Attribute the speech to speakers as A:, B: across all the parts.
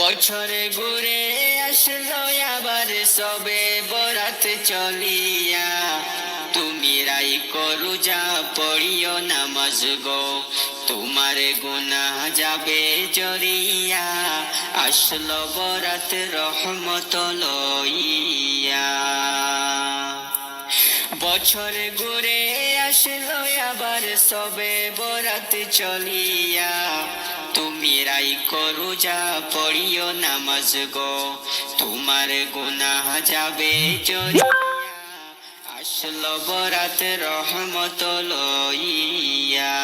A: বছরে ঘুরে আসলো আবার সবে বরাত চলিয়া। তুমি রাই করু যা পড়িও নামাজ গো, তোমার গুনা যাবে জরিয়া। আসলো বরাত রহমত লইয়া। বছর ঘুরে আসলো আবার সবে বরাত চলিয়া। তুমি রাই করু যা পড়িও নামাজ গো। তোমার গুনা যাবে আসলো বরাত রহমত লইয়া।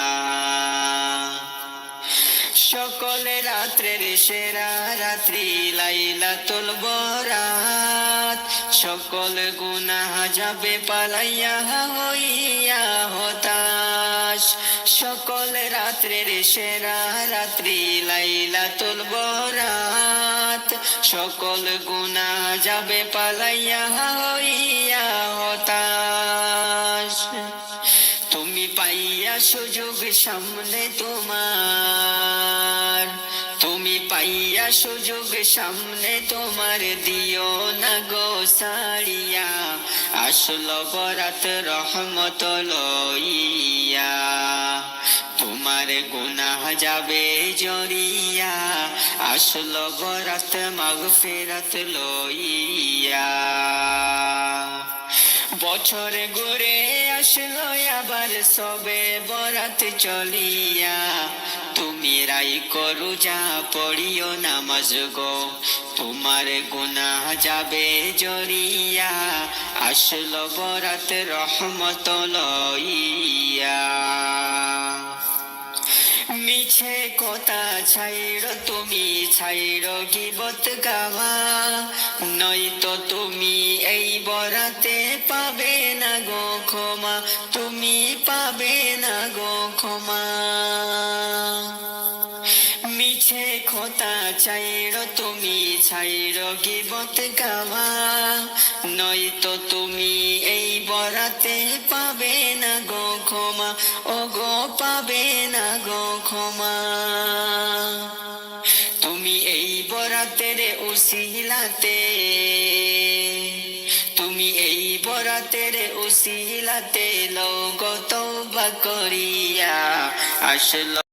A: সকলে রাত্রের সেরা রাত্রি লাইলাতুল বরাত। সকল গুনাহ যাবে পালাইয়া হইয়া হতাশ সকল রাত্রের সেরা রাত্রি লাইলা তুলব বরাত। সকল গুণা যাবে পালাইয়া হইয়া হতাশ। তুমি পাইয়া সুযোগ সামনে তোমার। তুমি পাইয়া সুযোগ সামনে তোমার দিও না গো সারিয়া। আসলো বরাত রহমত লইয়া, তোমার গুনাহ যাবে জরিয়া আসলো বরাত মাগফিরাত লইয়া। বছর ঘুরে আসলো আবার সবে বরাত চলিয়া। তুমি রাই করু, যা পড়িও নামাজ গো। তোমার গুনা যাবে জরিয়া, আসলো বরাত রহমত লইয়া। মিছে কথা ছাইর তুমি ছাইর গিবত গাওয়া। নয়তো তুমি এই বরাতে পাবে না গো ক্ষমা, তুমি পাবে না গো ক্ষমা। মিছে খোতা চাইর তুমি ছাইর গিবত গাওয়া। নয়তো তুমি এই বরাতে পাবে না গো ক্ষমা ও গো পাবে না গো ক্ষমা। তুমি এই বরাতের উসিলাতে, তুমি এই বরাতের উসিলাতে লোক তৌবা করিয়া আসলো